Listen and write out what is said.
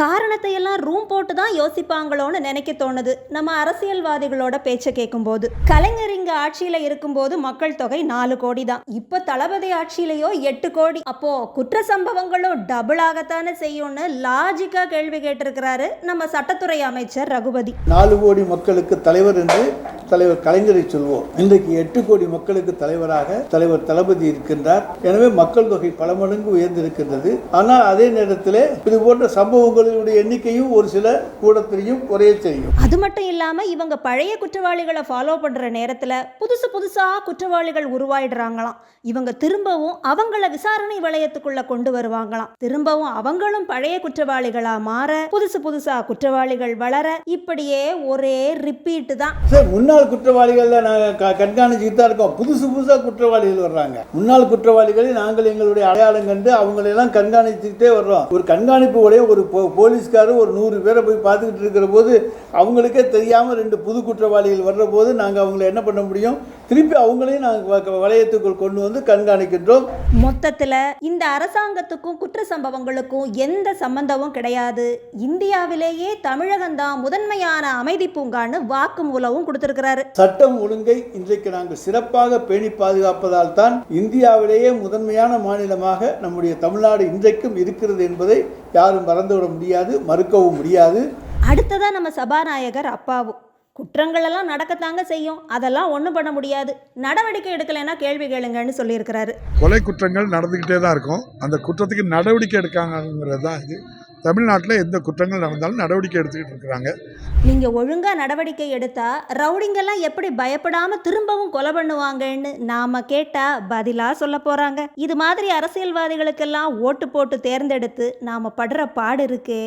காரணத்தை எல்லாம் ரூம் போட்டு தான் யோசிப்பாங்களோன்னு நினைக்க தோணுது. நம்ம அரசியல்வாதிகளோட பேச்சை கேட்கும்போது கலைஞர் இங்க ஆட்சியில இருக்கும்போது மக்கள் தொகை நாலு கோடி தான். இப்போ தளபதி ஆட்சியிலையோ எட்டு கோடி. அப்போ குற்ற சம்பவங்களும் டபுளாகத்தானே செய்யும்னு லாஜிக்கா கேள்வி கேட்டிருக்கிறாரு நம்ம சட்டத்துறை அமைச்சர் ரகுபதி. நாலு கோடி மக்களுக்கு தலைவர் என்று தலைவர் கலைஞரை சொல்வோம். இன்றைக்கு எட்டு கோடி மக்களுக்கு தலைவராக தலைவர் தளபதி இருக்கின்றார். எனவே மக்கள் தொகை பல மடங்கு உயர்ந்திருக்கின்றது. ஆனால் அதே நேரத்தில் இது போன்ற சம்பவங்களுடைய எண்ணிக்கையும் ஒரு சில கூடத்திலையும் குறைய செய்யும். அது மட்டும் இல்லாம இவங்க பழைய குற்றவாளிகளை ஃபாலோ பண்ற நேரத்துல புதுசு புதுசா குற்றவாளிகள் உருவாயிடுறாங்களாம். இவங்க திரும்பவும் அவங்கள விசாரணை வளையத்துக்குள்ள கொண்டு வருவாங்களாம். திரும்பவும் அவங்களும் பழைய குற்றவாளிகளா மாற புதுசு புதுசா குற்றவாளிகள் வளர இப்படியே ஒரே ரிப்பீட் தான். சார் முன்னாள் குற்றவாளிகளை கண்காணிச்சுட்டு தான் இருக்கோம். புதுசு புதுசாக குற்றவாளிகள் வர்றாங்க. முன்னாள் குற்றவாளிகளை நாங்கள் எங்களுடைய அடையாளம் கண்டு அவங்களெல்லாம் கண்காணிச்சுக்கிட்டே வர்றோம். ஒரு கண்காணிப்பு உடைய ஒரு போலீஸ்காரர் ஒரு நூறு பேரை போய் பார்த்துக்கிட்டு இருக்கிற போது அவங்களுக்கே தெரியாமல் ரெண்டு புது குற்றவாளிகள் வர்ற போது நாங்கள் அவங்கள என்ன பண்ண முடியும்? திருப்பி அவங்களையும் நாங்கள் வளையத்துக்குள் கொண்டு வந்து கண்காணிக்கின்றோம். மொத்தத்துல இந்த அரசாங்கத்துக்கும் குற்ற சம்பவங்களுக்கும் எந்த சம்பந்தமும் கிடையாது. இந்தியாவிலேயே தமிழகம்தான் முதன்மையான அமைதி பூங்கான்னு வாக்குமூலமும் கொடுத்திருக்கிறாரு. சட்டம் ஒழுங்கை இன்றைக்கு நாங்கள் சிறப்பாக பேணி பாதுகாப்பதால் தான் இந்தியாவிலேயே முதன்மையான மாநிலமாக நம்முடைய தமிழ்நாடு இன்றைக்கும் இருக்கிறது என்பதை யாரும் மறந்துவிட முடியாது மறுக்கவும் முடியாது. அடுத்ததா நம்ம சபாநாயகர் அப்பாவும். குற்றங்கள் எல்லாம் நடக்கத்தாங்க செய்யும். அதெல்லாம் ஒன்றும் பண்ண முடியாது. நடவடிக்கை எடுக்கலைன்னா கேள்வி கேளுங்கன்னு சொல்லியிருக்கிறாரு. கொலை குற்றங்கள் நடந்துக்கிட்டே தான் இருக்கும். அந்த குற்றத்துக்கு நடவடிக்கை எடுக்காங்கிறது தான் இது. தமிழ்நாட்டில் எந்த குற்றங்கள் நடந்தாலும் நடவடிக்கை எடுத்துக்கிட்டு இருக்கிறாங்க. நீங்கள் ஒழுங்காக நடவடிக்கை எடுத்தால் ரவுடிங்கெல்லாம் எப்படி பயப்படாமல் திரும்பவும் கொலை பண்ணுவாங்கன்னு நாம் கேட்டால் பதிலாக சொல்ல போகிறாங்க இது மாதிரி அரசியல்வாதிகளுக்கெல்லாம் ஓட்டு போட்டு தேர்ந்தெடுத்து நாம் படுற பாடு இருக்கே.